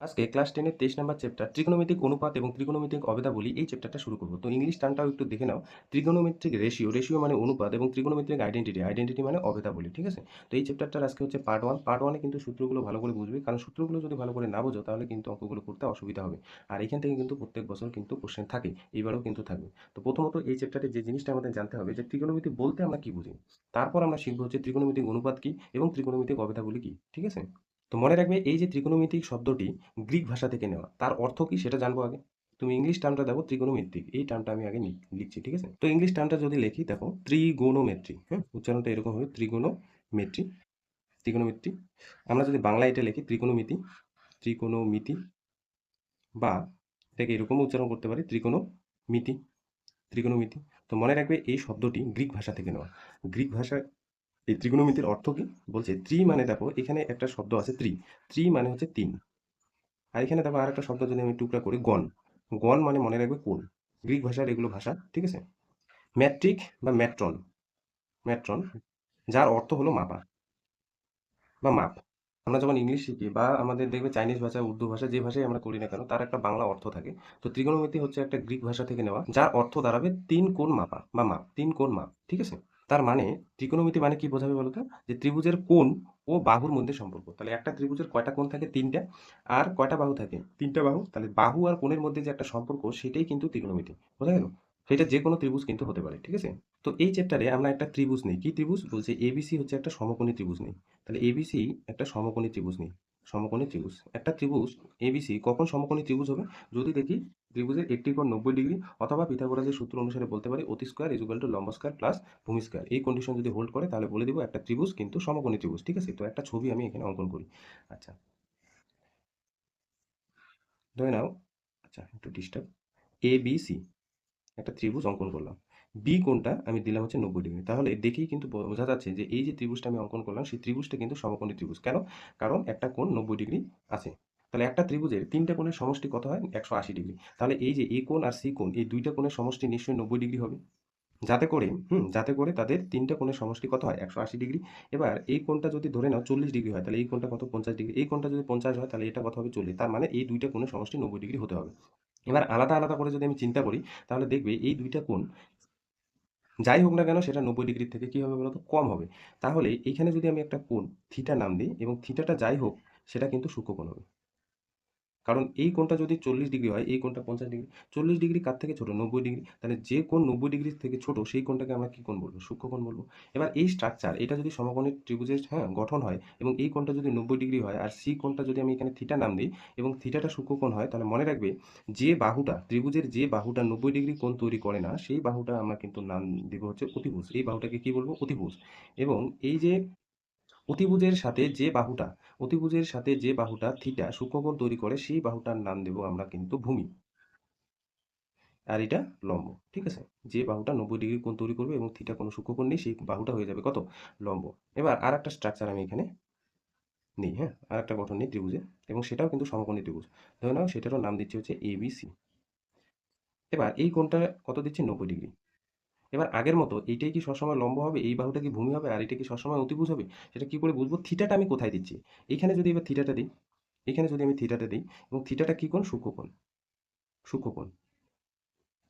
আজকে ক্লাস টেনের তেইশ নাম্বার চ্যাপ্টার ত্রিকোণমিতিক অনুপাত এবং ত্রিকোণমিতিক অবেদাবলী এই চ্যাপ্টারটা শুরু করব। তো ইংলিশ টার্মটাও একটু দেখে নাও। ত্রিকোণমিত্রিক রেশিও রেশিও মানে অনুপাত এবং ত্রিকোণমিত্রিক আইডেন্টিটি আইডেন্টিটি মানে অবেদাবলী ঠিক আছে? তো এই চ্যাপ্টারটার আজকে হচ্ছে পার্ট ওয়ান পার্ট ওয়ানে কিন্তু সূত্রগুলো ভালো করে বুঝবে, কারণ সূত্রগুলো যদি ভালো করে না বোঝো, তাহলে কিন্তু অঙ্কগুলো করতে অসুবিধা হবে। আর এখান থেকে কিন্তু প্রত্যেক বছর কিন্তু কোশ্চেন থাকে এইবারও কিন্তু থাকবে। তো প্রথমত এই চ্যাপ্টারে যে জিনিসটা আমাদের জানতে হবে, যে ত্রিকোণমিতি বলতে আমরা কি বুঝি? তারপর আমরা শিখব হচ্ছে ত্রিকোণমিতিক অনুপাত কি এবং ত্রিকোণমিতিক অবেদাবলী কি, ঠিক আছে? তো মনে রাখবে এই যে ত্রিকোণমিতিক শব্দটি গ্রিক ভাষা থেকে নেওয়া, তার অর্থ কি সেটা জানব আগে? তুমি ইংলিশ টার্মটা দেখো ত্রিকোণমিত্রিক এই টার্মটা আমি আগে লিখছি, ঠিক আছে? তো ইংলিশ টার্মটা যদি লিখি, দেখো, ত্রিগোণমেট্রি হ্যাঁ? উচ্চারণটা এরকম হবে, ত্রিগোণমেট্রি ত্রিকোণমিত্রি আমরা যদি বাংলা এটা লিখি, ত্রিকোণমিতি ত্রিকোণমিতি, বা এটাকে এরকম উচ্চারণ করতে পারি, ত্রিকোণমিতি ত্রিকোণমিতি। তো মনে রাখবে এই শব্দটি গ্রিক ভাষা থেকে নেওয়া। গ্রিক ভাষায় এই ত্রিকোণমিতির অর্থ কি? বলছে ত্রি মানে দেখো, এখানে একটা শব্দ আছে ত্রি। ত্রি মানে হচ্ছে তিন। আর এখানে দেখো আর একটা শব্দ যদি আমি টুকরা করি, গণ। গণ মানে মনে রাখবে কোন গ্রিক ভাষার এগুলো ভাষা, ঠিক আছে? ম্যাট্রিক বা ম্যাট্রন। ম্যাট্রন, যার অর্থ হলো মাপা বা মাপ। আমরা যখন ইংলিশ শিখি বা আমাদের দেখবে চাইনিজ ভাষা, উর্দু ভাষা, যে ভাষায় আমরা করি না কেন, তার একটা বাংলা অর্থ থাকে। তো ত্রিকোণমিতি হচ্ছে একটা গ্রিক ভাষা থেকে নেওয়া, যার অর্থ দাঁড়াবে তিন কোণ মাপা বা মাপ, তিন কোণ মাপ, ঠিক আছে? তার মানে ত্রিকোণমিতি মানে কি বোঝাবে বলতো যে ত্রিভুজের কোণ ও বাহুর মধ্যে সম্পর্ক। তাহলে একটা ত্রিভুজের কয়টা কোণ থাকে? তিনটা। আর কয়টা বাহু থাকে? তিনটা বাহু। তাহলে বাহু আর কোণের মধ্যে যে একটা সম্পর্ক, সেটাই কিন্তু ত্রিকোণমিতি। বোঝা গেল? সেটা যে কোনো ত্রিভুজ কিন্তু হতে পারে, ঠিক আছে? তো এই চ্যাপ্টারে আমরা একটা ত্রিভুজ নেই। কি ত্রিভুজ? বলছে এবিসি হচ্ছে একটা সমকোণী ত্রিভুজ নেই। তাহলে এবিসি একটা সমকোণী ত্রিভুজ নেই। সমকোণী ত্রিভুজ। একটা ত্রিভুজ এবিসি কখন সমকোণী ত্রিভুজ হবে? যদি দেখি ত্রিভুজের একটি কোণ নব্বই ডিগ্রি অথবা পিথাগোরাসের সূত্র অনুসারে বলতে পারি অতি স্কোয়ার ইজুকাল টু লম্ব স্কোয়ার প্লাস ভূমি স্কোয়ার এই কন্ডিশন যদি হোল্ড করে, তাহলে বলে দিব একটা ত্রিভুজ কিন্তু সমকোণী ত্রিভুজ, ঠিক আছে? তো একটা ছবি আমি এখানে অঙ্কন করি। আচ্ছা। ধরে নাও আচ্ছা একটু ডিস্টার্ব এ বি সি একটা ত্রিভুজ অঙ্কন করলাম। বি কোনটা আমি দিলাম হচ্ছে নব্বই ডিগ্রি। তাহলে দেখেই কিন্তু বোঝা যাচ্ছে যে এই যে ত্রিভুজটা আমি অঙ্কন করলাম, সেই ত্রিভুজটা কিন্তু সমকোণী ত্রিভুজ। কেন? কারণ একটা কোণ নব্বই ডিগ্রি আছে। তাহলে একটা ত্রিভুজের তিনটা কোণের সমষ্টি কত হয়? একশো আশি ডিগ্রি। তাহলে এই যে এ কোণ আর সি কোণ, এই দুইটা কোণের সমষ্টি নিশ্চয়ই নব্বই ডিগ্রি হবে। যাতে করে, হুম, যাতে করে তাদের তিনটা কোণের সমষ্টি কত হয়? একশো আশি ডিগ্রি। এবার এই কোণটা যদি ধরে নাও চল্লিশ ডিগ্রি হয়, তাহলে এই কোণটা কত? পঞ্চাশ ডিগ্রি। এই কোণটা যদি পঞ্চাশ হয়, তাহলে এটা কত হবে? চল্লিশ। তার মানে এই দুইটা কোণের সমষ্টি নব্বই ডিগ্রি হতে হবে। এবার আলাদা আলাদা করে যদি আমি চিন্তা করি, তাহলে দেখবে এই দুইটা কোণ যাই হোক না কেন সেটা নব্বই ডিগ্রি থেকে কী হবে বলতো? কম হবে। তাহলে এইখানে যদি আমি একটা কোণ থিটা নাম দিই এবং থিটাটা যাই হোক, সেটা কিন্তু সূক্ষ্মকোণ হবে। কারণ এই কোণটা যদি চল্লিশ ডিগ্রি হয়, এই কোণটা পঞ্চাশ ডিগ্রি, চল্লিশ ডিগ্রি কার থেকে ছোটো? নব্বই ডিগ্রি। তাহলে যে কোণ নব্বই ডিগ্রি থেকে ছোট, সেই কোণটাকে আমরা কি কোণ বলব? সূক্ষ্মকোণ বলব। এবার এই স্ট্রাকচার এটা যদি সমকোণের ত্রিভুজের হ্যাঁ গঠন হয় এবং এই কোণটা যদি নব্বই ডিগ্রি হয় আর সি কোণটা যদি আমি এখানে থিটা নাম দিই এবং থিটাটা সূক্ষ্মকোণ হয়, তাহলে মনে রাখবে যে বাহুটা, ত্রিভুজের যে বাহুটা নব্বই ডিগ্রি কোণ তৈরি করে না, সেই বাহুটা আমরা কিন্তু নাম দেবো হচ্ছে অতিভুজ। এই বাহুটাকে কী বলব? অতিভুজ। এবং এই যে অতিভুজের সাথে যে বাহুটা, অতিভুজের সাথে যে বাহুটা থিটা সূক্ষ্মকোণ তৈরি করে, সেই বাহুটার নাম দেব আমরা কিন্তু ভূমি। আর এটা লম্ব, ঠিক আছে? যে বাহুটা নব্বই ডিগ্রি কোণ তৈরি করবে এবং থিটা কোনো সূক্ষ্মকোণ নেই, সেই বাহুটা হয়ে যাবে কত? লম্ব। এবার আর একটা স্ট্রাকচার আমি এখানে নেই হ্যাঁ? আর একটা গঠন নেই ত্রিভুজে, এবং সেটাও কিন্তু সমকোণী ত্রিভুজ। ধরে নাও, সেটারও নাম দিচ্ছি হচ্ছে এবিসি এবার এই কোণটা কত দিচ্ছি? নব্বই ডিগ্রি। এবার আগের মতো এইটাই কি সবসময় লম্ব হবে, এই বাহুটা কি ভূমি হবে, আর এটা কি সবসময় অতিভুজ হবে, সেটা কি করে বুঝব? থিটাটা আমি কোথায় দিচ্ছি? এখানে যদি এবার থিটাটা দিই, এখানে যদি আমি থিটাটা দিই, এবং থিটাটা কী কোণ? সূক্ষ্মকোণ সূক্ষ্মকোণ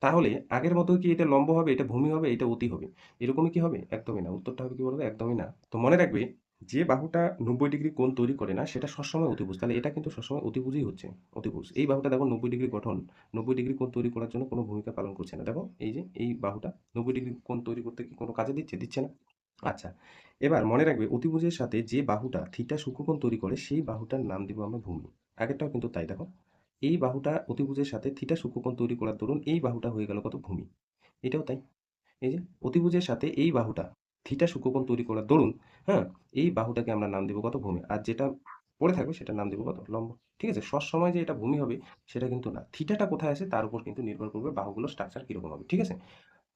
তাহলে আগের মতো কি এটা লম্ব হবে, এটা ভূমি হবে, এটা অতি হবে? এরকমই কি হবে? একদমই না। উত্তরটা হবে কি বলব একদমই না। তো মনে রাখবে যে বাহুটা নব্বই ডিগ্রি কোণ তৈরি করে না, সেটা সবসময় অতিভুজ। তাহলে এটা কিন্তু সবসময় অতিভুজই হচ্ছে, অতিভুজ। এই বাহুটা দেখো নব্বই ডিগ্রি গঠন, নব্বই ডিগ্রি কোণ তৈরি করার জন্য কোনো ভূমিকা পালন করছে না। দেখো এই যে, এই বাহুটা নব্বই ডিগ্রি কোণ তৈরি করতে কি কোনো কাজে দিচ্ছে? দিচ্ছে না। আচ্ছা এবার মনে রাখবে অতিভুজের সাথে যে বাহুটা থিটা সূক্ষ্মকোণ তৈরি করে, সেই বাহুটার নাম দিব আমরা ভূমি। আগেরটাও কিন্তু তাই, দেখো। এই বাহুটা অতিভুজের সাথে থিটা সূক্ষ্মকোণ তৈরি করার দরুন এই বাহুটা হয়ে গেল কত? ভূমি। এটাও তাই। এই যে, অতিভুজের সাথে এই বাহুটা থিটা সূক্ষ্মকোণ তৈরি করার দরুন হ্যাঁ এই বাহুটাকে আমরা নাম দেবো কত? ভূমি। আর যেটা পড়ে থাকবে সেটা নাম দেবো কত? লম্ব। ঠিক আছে? সব সময় যে এটা ভূমি হবে, সেটা কিন্তু না। থিটাটা কোথায় আছে তার উপর কিন্তু নির্ভর করবে বাহুগুলোর স্ট্রাকচার কীরকম হবে। ঠিক আছে?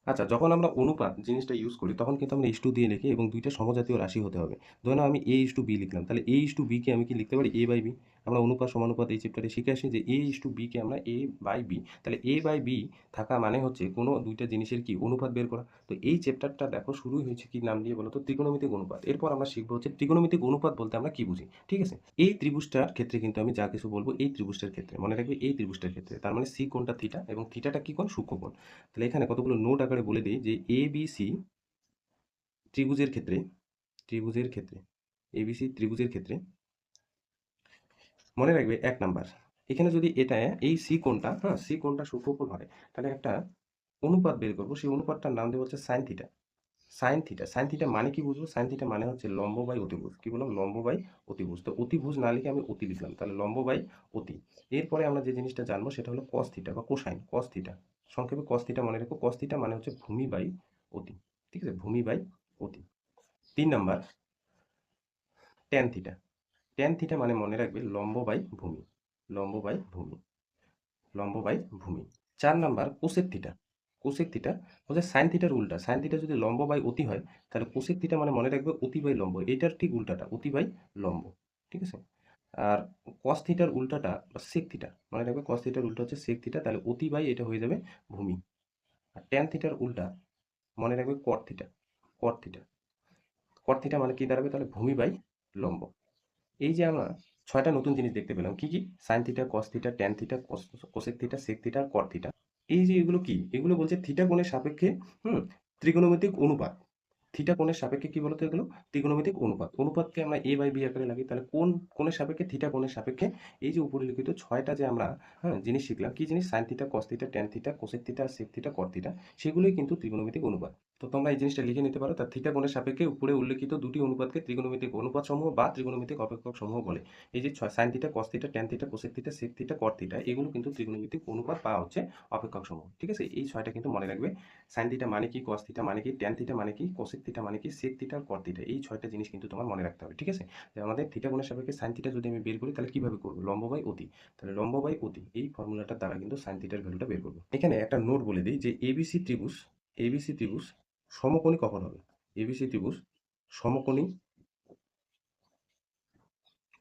আচ্ছা যখন আমরা অনুপাত জিনিসটা ইউজ করি, তখন কিন্তু আমরা ইস টু দিয়ে লিখি এবং দুইটা সমজাতীয় রাশি হতে হবে। ধরে আমি এ ইস টু বি লিখলাম। তাহলে এ ইস টু বিকে আমি কি লিখতে পারি? এ বাই বি আমরা অনুপাত সমানুপাত এই চ্যাপ্টারে শিখে আসি যে এ ইস টু বিকে আমরা এ বাই বি তাহলে এ বাই বি থাকা মানে হচ্ছে কোনো দুইটা জিনিসের কি অনুপাত বের করা? তো এই চ্যাপ্টারটা দেখো শুরুই হয়েছে কি নাম দিয়ে বলো তো ত্রিকোণমিতিক অনুপাত। এরপর আমরা শিখব হচ্ছে ত্রিকোণমিতিক অনুপাত বলতে আমরা কি বুঝি? ঠিক আছে? এই ত্রিভুজটার ক্ষেত্রে কিন্তু আমি যা কিছু বলব এই ত্রিভুজটার ক্ষেত্রে, মনে রাখবে এই ত্রিভুজটার ক্ষেত্রে, তার মানে সি কোণটা থিটা এবং থিটাটা কি কোণ? তাহলে এখানে কতগুলো নোট আকারে বলে দিই যে এ বি সি ত্রিভুজের ক্ষেত্রে ত্রিভুজের ক্ষেত্রে এবিসি ত্রিভুজের ক্ষেত্রে মনে রাখবে এক নাম্বার। এখানে যদি এটা, এই সি কোণটা হ্যাঁ সি কোণটা সূক্ষ্মকোণ হয়, তাহলে একটা অনুপাত বের করব। সেই অনুপাতটার নাম দেবো হচ্ছে sine theta sine theta sine theta মানে কি বুঝব? সাইন থিটা মানে হচ্ছে লম্ব বাই অতিভুজ। কি বললাম? লম্ব বাই অতিভুজ। তো অতিভুজ না লিখে আমি অতি লিখলাম, তাহলে লম্ব বাই অতি। এরপরে আমরা যে জিনিসটা জানব সেটা হলো কস থিটা বা কোসাইন কস থিটা সংক্ষেপে কস থিটা মনে রেখো। কস থিটা মানে হচ্ছে ভূমি বাই অতি। ঠিক আছে? ভূমি বাই অতি। তিন number. Tan theta tan theta মানে মনে রাখবে লম্ব বাই ভূমি, লম্ব বাই ভূমি, লম্ব বাই ভূমি। চার number cosec theta cosec theta হচ্ছে সাইন থিটার উল্টা। সাইন থিটা যদি লম্ব বাই অতি হয়, তাহলে কোসেক থিটা মানে মনে রাখবে অতি বাই লম্ব। এটার ঠিক উল্টাটা, অতি বাই লম্ব, ঠিক আছে? আর কস থিটার উল্টাটা বা সেক থিটা মনে রাখবে কস থিটার উল্টা হচ্ছে সেক থিটা তাহলে অতি বাই এটা হয়ে যাবে ভূমি। আর ট্যান থিটার উল্টা মনে রাখবে cot theta cot theta cot theta মানে কি দাঁড়াবে? তাহলে ভূমি বাই লম্ব। এই যে আমরা ছয়টা নতুন জিনিস দেখতে পেলাম, কি কি? Sine theta cos theta tan theta cosec theta sec theta cot theta এই যে এগুলো কি? এগুলো বলছে থিটা কোণের সাপেক্ষে, হুম, ত্রিকোণমিতিক অনুপাত। থিটা কোণের সাপেক্ষে কি বলতো এগুলো? ত্রিকোণমিতিক অনুপাত। অনুপাতকে আমরা এ বাই বি আকারে লাগি তাহলে কোন কোণের সাপেক্ষে? থিটা কোণের সাপেক্ষে। এই যে উপরে লিখিত ছয়টা যে আমরা হ্যাঁ জিনিস শিখলাম, কি জিনিস? Sine theta cos theta tan theta cosec theta sec theta cot theta সেগুলোই কিন্তু ত্রিকোণমিতিক অনুপাত। তো তোমরা এই জিনিসটা লিখে নিতে পারো। তার থিটা কোণের সাপেক্ষে উপরে উল্লেখিত দুটি অনুপাতকে ত্রিকোণমিতিক অনুপাত সমূহ বা ত্রিকোণমিতিক অপেক্ষক সমূহ বলে। এই যে ছয় sine theta cos theta tan theta cosec theta sec theta cot theta এগুলো কিন্তু ত্রিকোণমিতিক অনুপাত বা হচ্ছে অপেক্ষক সমূহ ঠিক আছে? এই ছয়টা কিন্তু মনে রাখবে। সাইন থিটা মানে কি কস থিটা মানে কি ট্যান থিটা মানে কি কোসেক থিটা মানে কি সেক থিটা কট থিটা এই ছয়টা জিনিস কিন্তু তোমার মনে রাখতে হবে। ঠিক আছে? যে আমাদের থিটা কোণের সাপেক্ষে সাইন থিটা যদি আমি বের করি, তাহলে কীভাবে করব? লম্ব বাই অতি। তাহলে লম্ব বাই অতি, এই ফর্মুলাটার দ্বারা কিন্তু সাইন থিটার ভ্যালুটা বের করব। এখানে একটা নোট বলে দিই যে এবিসি ত্রিভুজ এবিসি ত্রিভুজ সমকোণী কখন হবে? এবিসি ত্রিভুজ, সমকোণী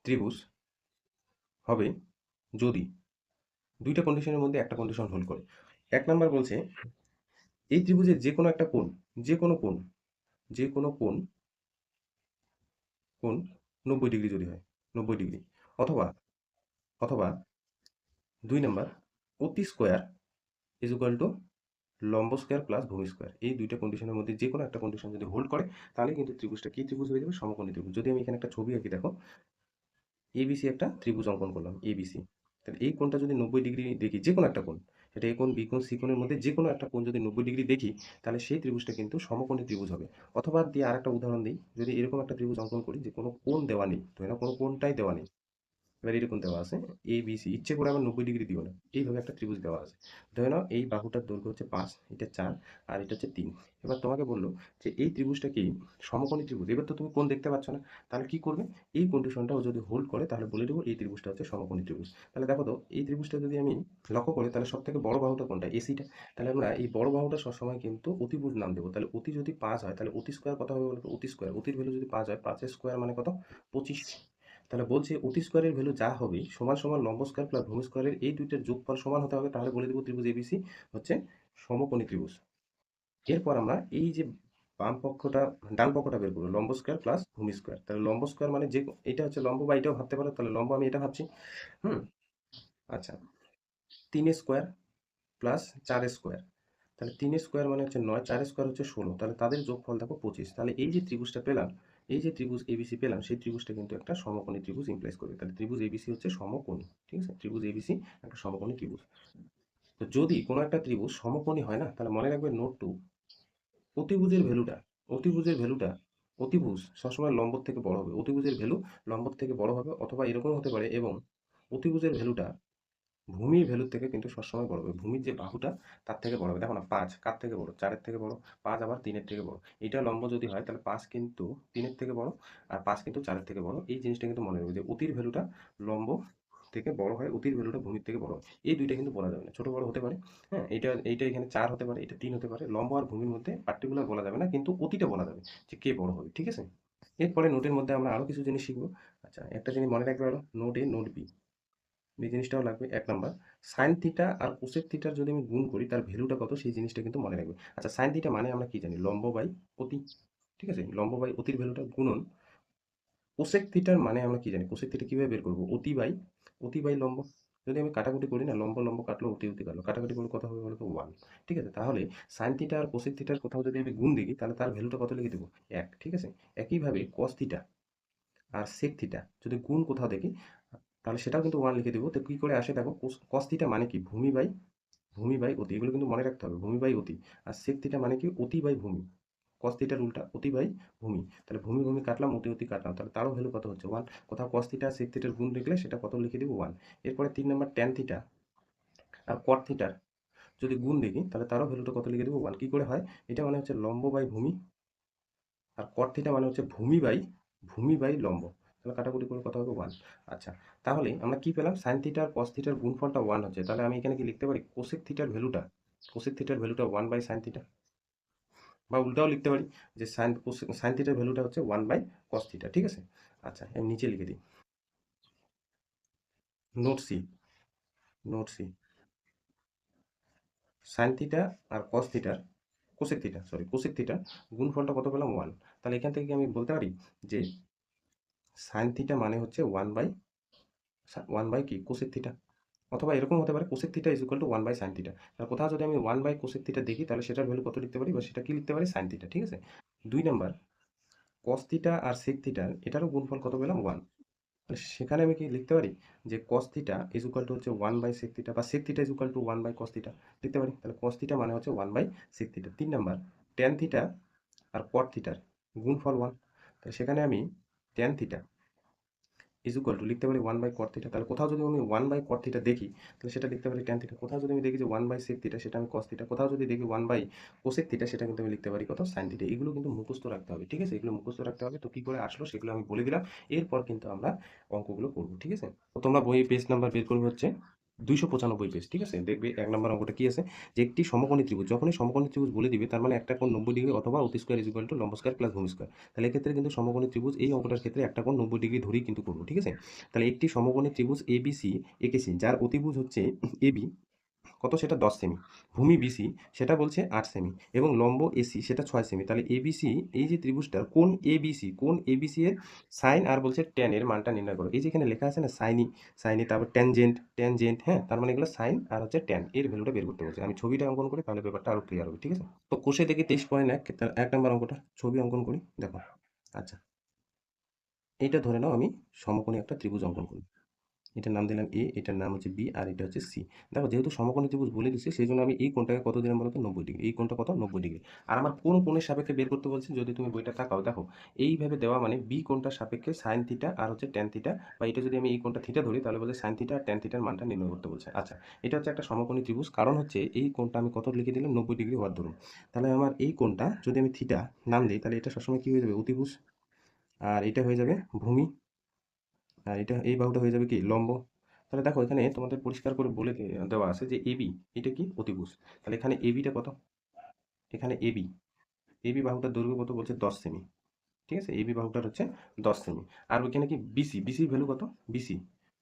ত্রিভুজ হবে যদি দুইটা কন্ডিশনের মধ্যে একটা কন্ডিশন হোল্ড করে। এক নাম্বার বলছে, এই ত্রিভুজের যে কোনো একটা কোণ, যে কোনো কোণ, যে কোনো কোণ কোণ নব্বই ডিগ্রি যদি হয়, নব্বই ডিগ্রি, অথবা অথবা দুই নাম্বার অতি স্কোয়ার ইজ ইকুয়াল টু লম্ব স্কোয়ার প্লাস ভূমি স্কোয়ার এই দুইটা কন্ডিশনের মধ্যে যে কোনো একটা কন্ডিশন যদি হোল্ড করে, তাহলে কিন্তু ত্রিভুজটা কি ত্রিভুজ হয়ে যাবে? সমকোণী ত্রিভুজ। যদি আমি এখানে একটা ছবি আঁকি, দেখো। এবিসি একটা ত্রিভুজ অঙ্কন করলাম এবিসি তাহলে এই কোণটা যদি নব্বই ডিগ্রি দেখি যে কোনো একটা কোণ, সেটা এ কোণ বি কোণ সি কোণের মধ্যে যে কোনো একটা কোণ যদি নব্বই ডিগ্রি দেখি, তাহলে সেই ত্রিভুজটা কিন্তু সমকোণী ত্রিভুজ হবে। অথবা দিয়ে আর একটা উদাহরণ দিই। যদি এরকম একটা ত্রিভুজ অঙ্কন করি যে কোনো কোণ দেওয়া নেই, ধরে না কোনো কোণটাই দেওয়া নেই। এবার এরকম দেওয়া আছে এ বি সি ইচ্ছে করে আবার নব্বই ডিগ্রি দিও না। এইভাবে একটা ত্রিভুজ দেওয়া আছে। ধরে নাও এই বাহুটার দৈর্ঘ্য হচ্ছে পাঁচ, এটা চার, আর এটা হচ্ছে তিন। এবার তোমাকে বলল যে এই ত্রিভুজটা কি সমকোণী ত্রিভুজ? এবার তো তুমি কোন দেখতে পাচ্ছ না। তাহলে কি করবে? এই কন্ডিশনটাও যদি হোল্ড করে, তাহলে বলে দেবো এই ত্রিভুজটা হচ্ছে সমকোণী ত্রিভুজ। তাহলে দেখো তো, এই ত্রিভুজটা যদি আমি লক্ষ্য করি, তাহলে সব থেকে বড় বাহুটা কোনটা? এসিটা তাহলে আমরা এই বড় বাহুটা সবসময় কিন্তু অতিভুজ নাম দেবো। তাহলে অতি যদি পাঁচ হয়, তাহলে অতি স্কোয়ার কত হবে বলতো অতি স্কোয়ার অতির ভ্যালু যদি পাঁচ হয়, পাঁচের স্কোয়ার মানে কত? পঁচিশ। তাহলে বলছে অতি স্কোয়ারের ভ্যালু যা হবে, সমান সমান লম্ব স্কোয়ার প্লাস ভূমি স্কোয়ারের এই দুইটার যোগফল সমান হতে হবে, তাহলে বলে দেবো ত্রিভুজ এবিসি হচ্ছে সমকোণী ত্রিভুজ। এরপর আমরা এই যে বাম পক্ষটা, ডান পক্ষটা বের করব, লম্ব স্কোয়ার প্লাস ভূমি স্কোয়ার তাহলে লম্ব স্কোয়ার মানে যে, এটা হচ্ছে লম্ব বা এটাও ভাবতে পারো, তাহলে লম্ব আমি এটা ভাবছি, হুম? আচ্ছা তিন স্কোয়ার প্লাস চার স্কোয়ার তাহলে তিন স্কোয়ার মানে হচ্ছে নয়, চার স্কোয়ার হচ্ছে ষোলো, তাহলে তাদের যোগফল দেখো পঁচিশ। তাহলে এই যে ত্রিভুজটা পেলাম এই যে ত্রিভুজ এবিসি পেলাম, সেই ত্রিভুজটা কিন্তু একটা সমকোণী ত্রিভুজ ইমপ্লাইজ করবে। তাহলে ত্রিভুজ এবিসি হচ্ছে সমকোণী, ঠিক আছে? ত্রিভুজ এবিসি একটা সমকোণী ত্রিভুজ। তো যদি কোনো একটা ত্রিভুজ সমকোণী হয় না, তাহলে মনে রাখবে নোট টু অতিভুজের ভ্যালুটা অতিভুজের ভ্যালুটা অতিভুজ সবসময় লম্বর থেকে বড় হবে, অতিভুজের ভ্যালু লম্বর থেকে বড় হবে অথবা এরকম হতে পারে এবং অতিভুজের ভ্যালুটা ভূমির ভ্যালুর থেকে কিন্তু সবসময় বড় হবে। ভূমির যে বাহুটা, তার থেকে বড় হবে। দেখো না, পাঁচ, কার থেকে বড়? চারের থেকে বড়। পাঁচ আবার তিনের থেকে বড়। এটা লম্ব যদি হয়, তাহলে পাঁচ কিন্তু তিনের থেকে বড় আর পাঁচ কিন্তু চারের থেকে বড়। এই জিনিসটা কিন্তু মনে রাখবে যে অতির ভ্যালুটা লম্ব থেকে বড় হয়, অতির ভ্যালুটা ভূমির থেকে বড় হয়। এই দুইটা কিন্তু বলা যাবে না। ছোট বড় হতে পারে হ্যাঁ? এইটা এইটা এখানে চার হতে পারে, এটা তিন হতে পারে। লম্ব আর ভূমির মধ্যে পার্টিকুলার বলা যাবে না, কিন্তু অতিটা বলা যাবে যে কে বড় হবে, ঠিক আছে? এরপরে নোটের মধ্যে আমরা আরও কিছু জিনিস শিখব। আচ্ছা একটা জিনিস মনে রাখবে নোট এ নোট বি এই জিনিসটাও লাগবে, এক নাম্বার। সাইন থিটা আর কোসেক থিটার যদি আমি গুণ করি, তার ভ্যালুটা কত? সেই জিনিসটা কিন্তু মনে রাখবে। আচ্ছা সাইন থিটা মানে আমরা কি জানি? লম্ব বাই অতি, ঠিক আছে? লম্ব বাই অতির ভ্যালুটা গুণন। কোসেক থিটার মানে আমরা কি জানি? কোসেক থিটা কীভাবে বের করব? অতি বাই অতি বাই লম্ব। যদি আমি কাটাকুটি করি না, লম্ব লম্ব কাটলো, অতি অতি কাটলো। কাটাকুটি করলে কত হবে বলো তো ওয়ান ঠিক আছে? তাহলে সাইন থিটা আর কোসেক থিটার কোথাও যদি আমি গুণ দেখি, তাহলে তার ভ্যালুটা কত লিখে দেবো? এক, ঠিক আছে? একইভাবে কস থিটা আর সেক থিটা যদি গুণ কোথাও দেখি তাহলে সেটাও কিন্তু ওয়ান লিখে দেবো। তো কী করে আসে দেখো কস থিটা মানে কি? ভূমি বাই ভূমি বাই অতি। এগুলো কিন্তু মনে রাখতে হবে, ভূমি বাই অতি। আর সেক থিটা মানে কি? অতি বাই ভূমি। কস থিটার উল্টা অতি বাই ভূমি। তাহলে ভূমি ভূমি কাটলাম, অতি অতি কাটলাম। তাহলে তারও ভ্যালু কত হচ্ছে? ওয়ান কোথাও কস থিটা সেক থিটার গুণ দেখলে সেটা কত লিখে দিব? ওয়ান এরপরে তিন নম্বর ট্যান থিটা আর কট থিটার যদি গুণ দেখি, তাহলে তারও ভ্যালুটা কত লিখে দেবো? ওয়ান কী করে হয়? এটা মানে হচ্ছে লম্ব বাই ভূমি। আর কট থিটা মানে হচ্ছে ভূমি বাই ভূমি বাই লম্ব। তাহলে কাটাকুটি করে কত হবে ওয়ান আচ্ছা তাহলে আমরা কি পেলাম? সাইন থিটার কস থিটার গুণফলটা ওয়ান হচ্ছে। তাহলে আমি এখানে কি লিখতে পারি? কোসেক থিটার ভ্যালুটা কোসেক থিটার ভ্যালুটা ওয়ান বাই সাইন থিটা বা উল্টাও লিখতে পারি যে সাইন সাইন থিটার ভ্যালুটা হচ্ছে ওয়ান বাই কস থিটা ঠিক আছে? আচ্ছা আমি নিচে লিখে দিই। Note C note C sine theta আর কস থিটার cosec theta sorry cosec theta গুণফলটা কত পেলাম? ওয়ান তাহলে এখান থেকে আমি বলতে পারি যে সাইন থিটা মানে হচ্ছে ওয়ান বাই ওয়ান বাই কি? কোসেক থিটা অথবা এরকম হতে পারে cosec theta is equal to one by sine theta তাহলে কোথাও যদি আমি ওয়ান বাই কোসেক থিটা দেখি, তাহলে সেটার ভ্যালু কত লিখতে পারি? বা সেটা কি লিখতে পারি? সাইন থিটা ঠিক আছে? দুই নাম্বার কস থিটা আর সেক থিটার এটারও গুণফল কত পেলাম? ওয়ান তাহলে সেখানে আমি কি লিখতে পারি? যে cos theta is equal to হচ্ছে ওয়ান বাই সেক থিটা বা sec theta is equal to one by cos theta লিখতে পারি? তাহলে কস থিটা মানে হচ্ছে ওয়ান বাই সেক থিটা তিন নাম্বার ট্যান থিটা আর কট থিটার গুণফল ওয়ান তাহলে সেখানে আমি tan theta is equal to লিখতে পারি ওয়ান বাই কট থিটা তাহলে কোথাও যদি আমি ওয়ান বাই কট থিটা দেখি, তাহলে সেটা লিখতে পারি ট্যান থিটা কোথাও যদি আমি দেখি যে ওয়ান বাই সেক থিটা সেটা আমি কস থিটা কোথাও যদি দেখি ওয়ান বাই কোসেক থিটা সেটা কিন্তু আমি লিখতে পারি কোথাও সাইন থিটা এগুলো কিন্তু মুখস্থ রাখতে হবে, ঠিক আছে? এগুলো মুখস্থ রাখতে হবে। তো কী করে আসলো সেগুলো আমি বলে দিলাম। এরপর কিন্তু আমরা অঙ্কগুলো করব, ঠিক আছে? তো তোমরা বই পেজ নাম্বার বের করব হচ্ছে দুইশো পঁচানব্বই পেজ ঠিক আছে? দেখবে এক নম্বর অঙ্কটা কী আছে? যে একটি সমকোণী ত্রিভুজ, যখনই সমকোণী ত্রিভুজ বলে দিবে, তার মানে একটা কোণ নব্বই ডিগ্রি অথবা অতি স্কোয়ার ইজ টু লম্ব স্কোয়ার প্লাস ভূমি স্কোয়ার তাহলে এক্ষেত্রে কিন্তু সমকোণী ত্রিভুজ, এই অঙ্কটার ক্ষেত্রে একটা কোণ নব্বই ডিগ্রি ধরেই কিন্তু করব, ঠিক আছে? তাহলে একটি সমকোণী ত্রিভুজ এবিসি এঁকেছি যার অতিভুজ হচ্ছে এ বি কত? সেটা দশ সেমি ভূমি বিসি সেটা বলছে আট সেমি এবং লম্ব এসি সেটা ছয় সেমি তাহলে এবিসি এই যে ত্রিভুজটার কোন এবিসি কোন এবিসি এর সাইন আর বলছে ট্যান এর মানটা নির্ণয় করো। এই যে এখানে লেখা আছে না সাইনি সাইনি তারপর ট্যানজেন্ট ট্যানজেন্ট হ্যাঁ তার মানে এগুলো সাইন আর হচ্ছে ট্যান এর ভ্যালুটা বের করতে বলছে। আমি ছবিটা অঙ্কন করি, তাহলে ব্যাপারটা আরও ক্লিয়ার হবে, ঠিক আছে? তো কোষে দেখি তেইশ পয়েন্ট এক এক নম্বর অঙ্কটা, ছবি অঙ্কন করি, দেখো। আচ্ছা। এটা ধরে নাও আমি সমকোণী একটা ত্রিভুজ অঙ্কন করি। এটার নাম দিলাম এ এটার নাম হচ্ছে বি আর এটা হচ্ছে সি দেখো, যেহেতু সমকোণী ত্রিভুজ বলে দিচ্ছে সেই জন্য আমি এই কোণটাকে কত দিলাম বলতো? নব্বই ডিগ্রি। এই কোণটা কত? নব্বই ডিগ্রি। আর আমার কোন কোণের সাপেক্ষে বের করতে বলছে যদি তুমি বইটা তাকাও, দেখো, এইভাবে দেওয়া মানে বি কোণটার সাপেক্ষে সাইন থিটা আর হচ্ছে ট্যান থিটা বা এটা যদি আমি এই কোণটা থিটা ধরি, তাহলে বলছে সাইন থিটা আর ট্যান থিটার মানটা নির্ণয় করতে বলছে। আচ্ছা এটা হচ্ছে একটা সমকোণী ত্রিভুজ। কারণ হচ্ছে এই কোণটা আমি কত লিখে দিলাম? নব্বই ডিগ্রি হওয়ার ধরুন তাহলে আমার এই কোণটা যদি আমি থিটা নাম দিই, তাহলে এটা সবসময় কী হয়ে যাবে? অতিভুজ। আর এটা হয়ে যাবে ভূমি। আর এটা, এই বাহুটা হয়ে যাবে কি লম্ব? তাহলে দেখো এখানে তোমাদের পরিষ্কার করে বলে দেওয়া আছে যে এবি এটা কি অতিভুজ? তাহলে এখানে এবিটা কত? এখানে এবি এবি বাহুটার দৈর্ঘ্য কত বলছে? দশ সেমি। ঠিক আছে? এবি বাহুটার হচ্ছে দশ সেমি। আর ওইখানে কি বিসি বিসির ভ্যালু কত? বিসি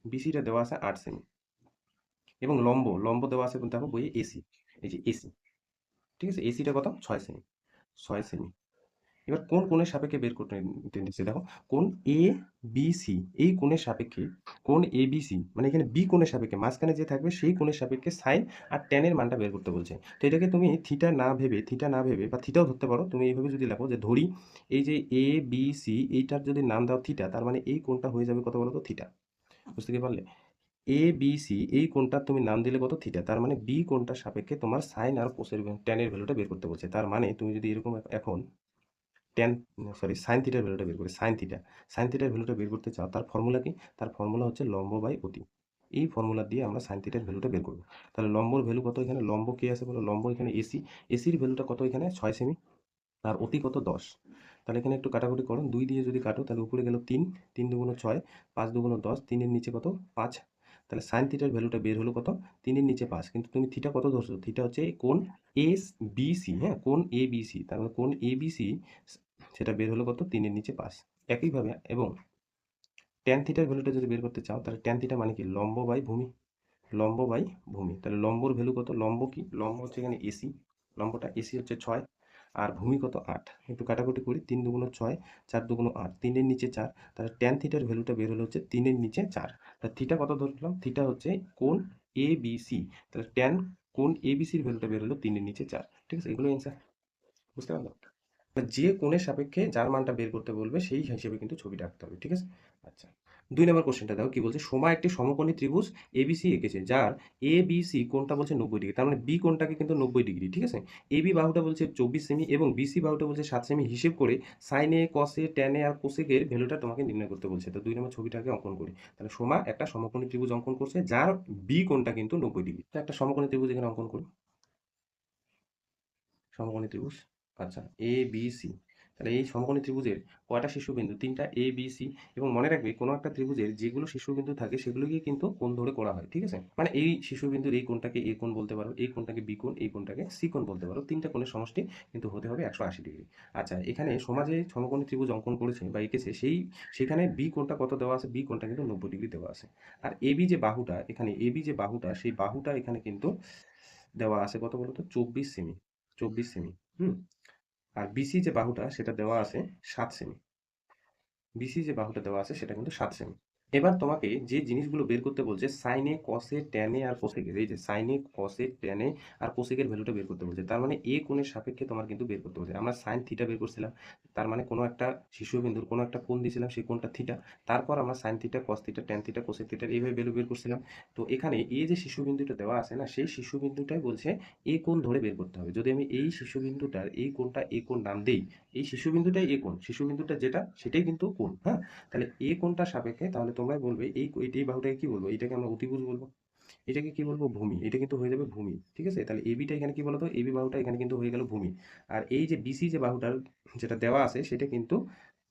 বিসিটা দেওয়া আছে আট সেমি। এবং লম্ব লম্ব দেওয়া আছে দেখো বইয়ে এসি এই যে এসি ঠিক আছে? এসিটা কত? ছয় সেমি। ছয় সেমি। এবার কোন কোণের সাপেক্ষে বের করতে দিচ্ছে দেখো কোন এ বি সি এই কোণের সাপেক্ষে কোন এ বি সি মানে এখানে বি কোণের সাপেক্ষে, মাঝখানে যে থাকবে সেই কোণের সাপেক্ষে সাইন আর ট্যানের মানটা বের করতে বলছে। তো এটাকে তুমি থিটা না ভেবে থিটা না ভেবে বা থিটাও ধরতে পারো। তুমি এইভাবে যদি লেখো যে ধরি এই যে এ বি সি এইটার যদি নাম দাও থিটা তার মানে এই কোণটা হয়ে যাবে কত বলো তো থিটা বুঝতে পারলে? এ বি সি এই কোণটার তুমি নাম দিলে কত? থিটা তার মানে বি কোণটার সাপেক্ষে তোমার সাইন আর কোসের ট্যানের ভ্যালুটা বের করতে বলছে। তার মানে তুমি যদি এরকম এখন টেন সরি সাইন থিটার ভ্যালুটা বের করি সাইন থিটা সাইন থিটার ভ্যালুটা বের করতে চাও, তার ফর্মুলা কি? তার ফর্মুলা হচ্ছে লম্ব বাই অতি। এই ফর্মুলা দিয়ে আমরা সাইন থিটার ভ্যালুটা বের করব। তাহলে লম্বর ভ্যালু কত এখানে? লম্ব কে আছে বলো? লম্ব এখানে এসি এসির ভ্যালুটা কত এখানে? ছয় সেমি আর অতি কত দশ। তাহলে এখানে একটু কাটাকুটি করো। দুই দিয়ে যদি কাটো, তাহলে উপরে গেল তিন। তিন দুগুণ ছয়, পাঁচ দুগুণ দশ, তিনের নিচে কত? পাঁচ। তাহলে সাইন থিটার ভ্যালুটা বের হলো কত? তিনের নিচে পাঁচ। কিন্তু তুমি থিটা কত ধরছো? থিটা হচ্ছে কোন এস বিসি হ্যাঁ? কোন এ বিসি তার মানে কোন এ বিসি সেটা বের হলো কত? তিনের নিচে পাঁচ। একইভাবে এবং ট্যান থিটার ভ্যালুটা যদি বের করতে চাও, তাহলে ট্যান থিটা মানে কি? লম্ব বাই ভূমি। লম্ব বাই ভূমি। তাহলে লম্বর ভ্যালু কত? লম্ব কি? লম্ব হচ্ছে এখানে এসি লম্বটা এসি হচ্ছে ছয়। আর ভূমি কত আট? একটু কাটাকুটি করি, তিন দুগুণ ছয়, চার দুগুণ আট, তিনের নিচে চার, তাহলে ট্যান থিটার ভ্যালুটা বের হলো হচ্ছে তিনের নিচে চার। তাহলে থিটা কত ধরলাম? থিটা হচ্ছে কোন এ বি সি তাহলে ট্যান কোন এ বি সির ভ্যালুটা বের হলো তিনের নিচে চার। ঠিক আছে? এগুলো অ্যান্সার বুঝতে পারলাম? যে কোণের সাপেক্ষে যার মানটা বের করতে বলবে, সেই হিসেবে কিন্তু ছবিটা আঁকতে হবে, ঠিক আছে? আচ্ছা। দুই নম্বর কোশ্চেনটা দেখো, কি বলছে? সোমা একটি সমকোণী ত্রিভুজ এবিসি এঁকেছে, যার এ বি সি কোণটা বলছে নব্বই ডিগ্রি, তার মানে বি কোনটাকে কিন্তু নব্বই ডিগ্রি, ঠিক আছে? এ বি বাহুটা বলছে চব্বিশ সেমি এবং বিসি বাহুটা বলছে সাত সেমি, হিসেব করে সাইনে কসে ট্যানে আর কোসেকের ভ্যালুটা তোমাকে নির্ণয় করতে বলছে। তো দুই নম্বর ছবিটাকে অঙ্কন করি। তাহলে সোমা একটা সমকোণী ত্রিভুজ অঙ্কন করছে, যার বি কোনটা কিন্তু নব্বই ডিগ্রি। তো একটা সমকোণী ত্রিভুজ এখানে অঙ্কন করি। সমকোণী ত্রিভুজ আচ্ছা এ বি সি তাহলে এই সমকোণী ত্রিভুজের কয়টা শীর্ষবিন্দু? তিনটা এ বি সি এবং মনে রাখবে কোনো একটা ত্রিভুজের যেগুলো শীর্ষবিন্দু থাকে সেগুলোকে কিন্তু কোণ ধরে করা হয়, ঠিক আছে? মানে এই শীর্ষবিন্দুর এই কোণটাকে এ কোণ বলতে পারো, এই কোণটাকে বি কোণ, এই কোণটাকে সি কোণ বলতে পারো, তিনটা কোণের সমষ্টি কিন্তু হতে হবে একশো আশি ডিগ্রি। আচ্ছা এখানে সমাজে সমকোণী ত্রিভুজ অঙ্কন করেছে বা এঁকেছে সেই, সেখানে বি কোণটা কত দেওয়া আছে? বি কোণটা কিন্তু নব্বই ডিগ্রি দেওয়া আছে। আর এ বি যে বাহুটা, এখানে এ বি যে বাহুটা, সেই বাহুটা এখানে কিন্তু দেওয়া আছে কত বলতো? চব্বিশ সেমি চব্বিশ সেমি, হুম? আর বিসি যে বাহুটা, সেটা দেওয়া আছে সাত সেমি বিসি যে বাহুটা দেওয়া আছে, সেটা কিন্তু সাত সেমি এবার তোমাকে যে জিনিসগুলো বের করতে বলছে সাইনে কসে ট্যানে আর কোসেকের এই যে সাইনে কসে ট্যানে আর কোসেকের ভ্যালুটা বের করতে বলছে, তার মানে এ কোণের সাপেক্ষে তোমার কিন্তু বের করতে বলছে। আমরা সাইন থিটা বের করছিলাম, তার মানে কোনো একটা শীর্ষবিন্দুর কোনো একটা কোণ দিয়েছিলাম, সেই কোণটা থিটা তারপর আমরা sine theta cos theta tan theta cosec থিটার এইভাবে ভ্যালু বের করছিলাম। তো এখানে এই যে শীর্ষবিন্দুটা দেওয়া আছে না, সেই শীর্ষবিন্দুটাই বলছে এ কোণ ধরে বের করতে হবে। যদি আমি এই শীর্ষবিন্দুটার এই কোণটা এ কোণ নাম দিই, এই শিশুবিন্দুটাই এ কোণ শিশুবিন্দুটা যেটা, সেটাই কিন্তু কোণ হ্যাঁ? তাহলে এ কোণটা সাপেক্ষে তাহলে তোমরা বলবে, এই এই বাহুটাকে কি বলব? এটাকে আমরা অতিভুজ বলব। এটাকে কি বলব? ভূমি। এটা কিন্তু হয়ে যাবে ভূমি, ঠিক আছে? তাহলে এ বিটা এখানে কি বলতো? এ বি বাহুটা এখানে কিন্তু হয়ে গেল ভূমি। আর এই যে বিসি যে বাহুটার যেটা দেওয়া আছে, সেটা কিন্তু